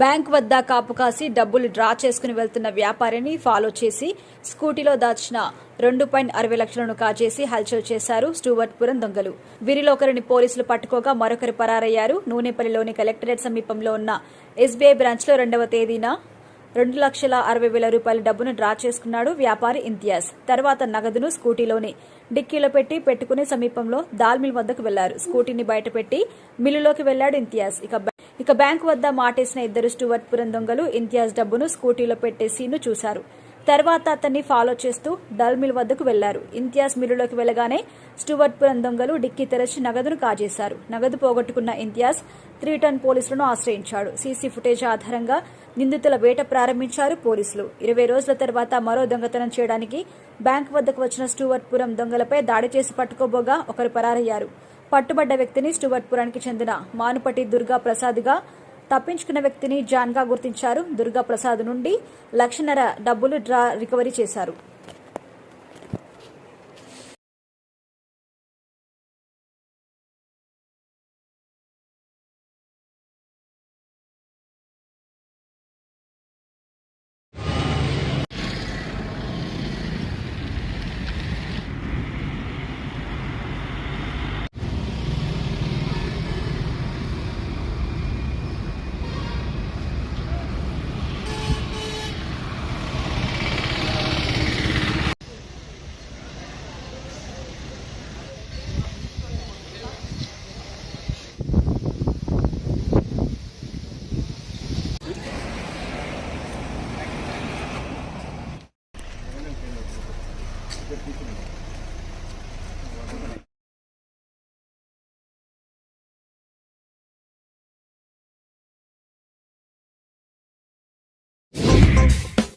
Bank వద్ద కాపు కాసి డబ్బులు డ్రా చేసుకుని వెళ్తున్న వ్యాపారిని ఫాలో చేసి స్కూటీలో దాచిన రెండు పాయింట్ అరవై లక్షలను కాజేసి హల్చల్ చేశారు స్టూవర్ట్పురం దొంగలు. వీరిలో ఒకరిని పోలీసులు పట్టుకోగా మరొకరు పరారయ్యారు. నూనెపల్లిలోని కలెక్టరేట్ సమీపంలో ఉన్న ఎస్బీఐ బ్రాంచ్లో రెండవ తేదీన రెండు లక్షల అరవై వేల రూపాయల డబ్బును డ్రా చేసుకున్నాడు వ్యాపారి ఇంతియాజ్. తర్వాత నగదును స్కూటీలోని డిక్కీలో పెట్టి పెట్టుకునే సమీపంలో దాల్మిల్ వద్దకు వెళ్ళారు. స్కూటీని బయటపెట్టి మిల్లులోకి వెళ్ళాడు ఇంతియాజ్. ఇక ఇక బ్యాంకు వద్ద మాటేసిన ఇద్దరు స్టూవర్ట్పురం దొంగలు ఇంతియాజ్ డబ్బును స్కూటీలో పెట్టే సీన్ను చూశారు. తర్వాత అతన్ని ఫాలో చేస్తూ డల్ మిల్ వద్దకు వెళ్ళారు. ఇంతియాజ్ మిల్లులోకి వెళ్ళగానే స్టూవర్ట్పురం దొంగలు డిక్కీ తెరచి నగదును కాజేశారు. నగదు పోగొట్టుకున్న ఇంతియాజ్ త్రీ టన్ పోలీసులను ఆశ్రయించాడు. సీసీ ఫుటేజ్ ఆధారంగా నిందితుల వేట ప్రారంభించారు పోలీసులు. ఇరవై రోజుల తర్వాత మరో దొంగతనం చేయడానికి బ్యాంక్ వద్దకు వచ్చిన స్టూవర్ట్పురం దొంగలపై దాడి చేసి పట్టుకోబోగా ఒకరు పరారయ్యారు. పట్టుబడ్డ వ్యక్తిని స్టూవర్ట్పురానికి చెందిన మానుపటి దుర్గా ప్రసాద్గా తప్పించుకున్న వ్యక్తిని జాన్గా గుర్తించారు. దుర్గా ప్రసాద్ నుండి లక్షన్నర డబ్బులు డ్రా రికవరీ చేశారు. Este del.